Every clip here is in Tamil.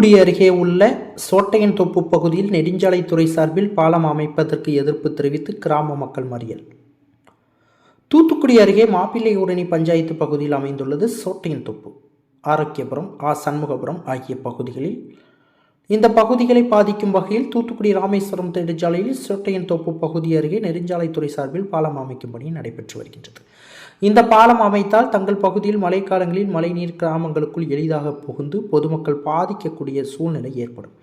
தூத்துக்குடி அருகே உள்ள சோட்டையன் தொப்பு பகுதியில் நெடுஞ்சாலைத்துறை சார்பில் பாலம் அமைப்பதற்கு எதிர்ப்பு தெரிவித்து கிராம மக்கள் மறியல். தூத்துக்குடி அருகே மாப்பிள்ளை ஊரணி பஞ்சாயத்து பகுதியில் அமைந்துள்ளது சோட்டையன் தொப்பு. ஆரோக்கியபுரம் ஆ சண்முகபுரம் ஆகிய பகுதிகளில் இந்த பகுதிகளை பாதிக்கும் வகையில் தூத்துக்குடி ராமேஸ்வரம் நெடுஞ்சாலையில் சொட்டையன் தோப்பு பகுதி அருகே நெடுஞ்சாலைத்துறை சார்பில் பாலம் அமைக்கும் பணி நடைபெற்று வருகின்றது. இந்த பாலம் அமைத்தால் தங்கள் பகுதியில் மழைக்காலங்களில் மழைநீர் கிராமங்களுக்குள் எளிதாக புகுந்து பொதுமக்கள் பாதிக்கக்கூடிய சூழ்நிலை ஏற்படும்.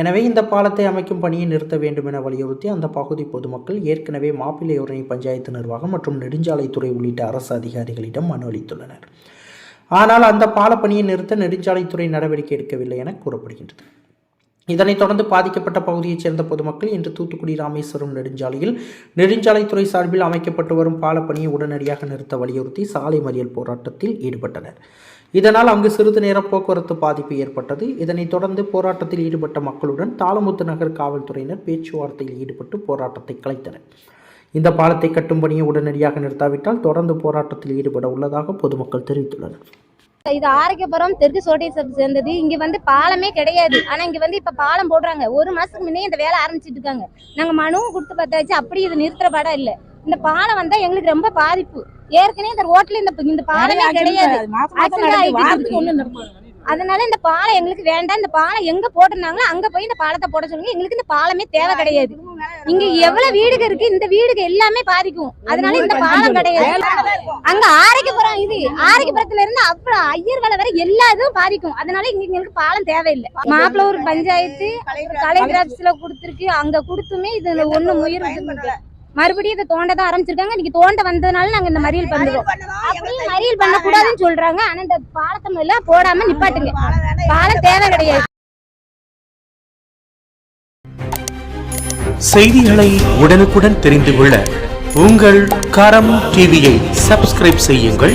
எனவே இந்த பாலத்தை அமைக்கும் பணியை நிறுத்த வேண்டும் என வலியுறுத்தி அந்த பகுதி பொதுமக்கள் ஏற்கனவே மாப்பிள்ளையுரணி பஞ்சாயத்து நிர்வாகம் மற்றும் நெடுஞ்சாலைத்துறை உள்ளிட்ட அரசு அதிகாரிகளிடம் மனு அளித்துள்ளனர். ஆனால் அந்த பாலப்பணியை நிறுத்த நெடுஞ்சாலைத்துறை நடவடிக்கை எடுக்கவில்லை என கூறப்படுகின்றது. இதனைத் தொடர்ந்து பாதிக்கப்பட்ட பகுதியைச் சேர்ந்த பொதுமக்கள் இன்று தூத்துக்குடி ராமேஸ்வரம் நெடுஞ்சாலையில் நெடுஞ்சாலைத்துறை சார்பில் அமைக்கப்பட்டு வரும் பாலப்பணியை உடனடியாக நிறுத்த வலியுறுத்தி சாலை மறியல் போராட்டத்தில் ஈடுபட்டனர். இதனால் அங்கு சிறிது நேரம் போக்குவரத்து பாதிப்பு ஏற்பட்டது. இதனைத் தொடர்ந்து போராட்டத்தில் ஈடுபட்ட மக்களுடன் தாளமுத்து நகர் காவல்துறையினர் பேச்சுவார்த்தையில் ஈடுபட்டு போராட்டத்தை கலைத்தனர். இந்த பாலத்தை கட்டும் பணியை உடனடியாக நிறுத்தாவிட்டால் தொடர்ந்து போராட்டத்தில் ஈடுபட உள்ளதாக பொதுமக்கள் தெரிவித்துள்ளனர். இது ஆரோக்கியபுரம் தெற்கு சோட்டை சப் சேர்ந்தது. இங்க வந்து பாலமே கிடையாது. ஆனா இங்க வந்து இப்ப பாலம் போடுறாங்க. ஒரு மாசத்துக்கு முன்னே இந்த வேலை ஆரம்பிச்சிட்டு இருக்காங்க. நாங்க மனுவும் கொடுத்து பார்த்தாச்சு. அப்படி இது நிறுத்துற படம் இல்ல. இந்த பாலம் வந்தா எங்களுக்கு ரொம்ப பாதிப்பு. ஏற்கனவே இந்த ரோட்ல இந்த இந்த பாலமே கிடையாது. அதனால இந்த பாலம் எங்களுக்கு வேண்டாம். இந்த பாலம் எங்க போட்டிருந்தாங்களோ அங்க போய் இந்த பாலத்தை போட சொல்லுங்க. எங்களுக்கு இந்த பாலமே தேவை கிடையாது. இங்க எவ்வளவு வீடுக இருக்கு இந்த வீடுக எல்லாமே பாதிக்கும். அதனால இந்த பாலம் கிடையாது. அங்க இது ஆரோக்கியபுரத்துல இருந்து அப்புறம் ஐயர்களை வரை எல்லா இதுவும் பாதிக்கும். அதனால இங்க எங்களுக்கு பாலம் தேவையில்லை. மாப்பிளூர் பஞ்சாயத்து கலைஞர் ஆபீஸ்ல கொடுத்துருக்கு. அங்க கொடுத்துமே இது ஒண்ணு முயற்சி மறுபடியும் இதை தோண்ட தான் ஆரம்பிச்சிருக்காங்க. இன்னைக்கு தோண்ட வந்ததுனால நாங்க இந்த மறியல் பண்ணுறோம். அப்படியும் மறியல் பண்ண கூடாதுன்னு சொல்றாங்க. ஆனா இந்த பாலத்தை எல்லாம் போடாம நிப்பாட்டுங்க. பாலம் தேவை கிடையாது. செய்திகளை உடனுக்குடன் தெரிந்து கொள்ள உங்கள் கரம் டிவியை சப்ஸ்கிரைப் செய்யுங்கள்.